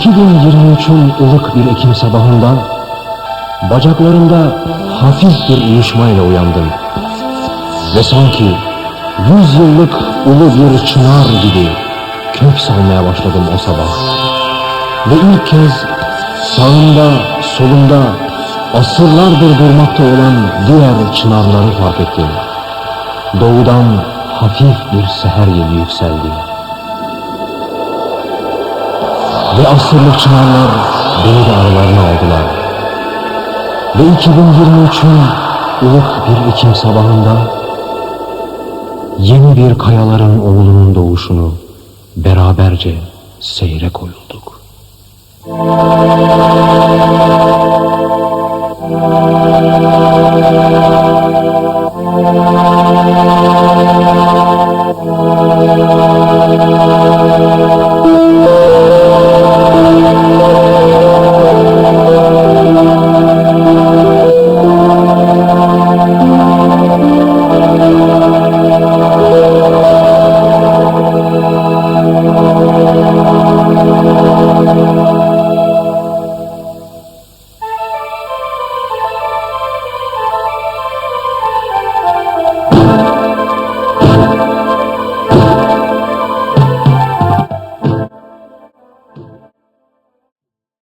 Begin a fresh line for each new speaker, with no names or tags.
2023'ün ılık bir Ekim sabahında bacaklarımda hafif bir uyuşmayla uyandım. Ve sanki yüz yıllık ulu bir çınar gibi kök salmaya başladım o sabah. Ve ilk kez sağımda, solumda asırlardır durmakta olan diğer çınarları fark ettim. Doğudan hafif bir seher yeli yükseldi. Ve asırlık çınarlar beni de aralarına aldılar. Ve 2023'ün ılık bir Ekim sabahında yeni bir kayaların oğlunun doğuşunu beraberce seyre koyulduk. Müzik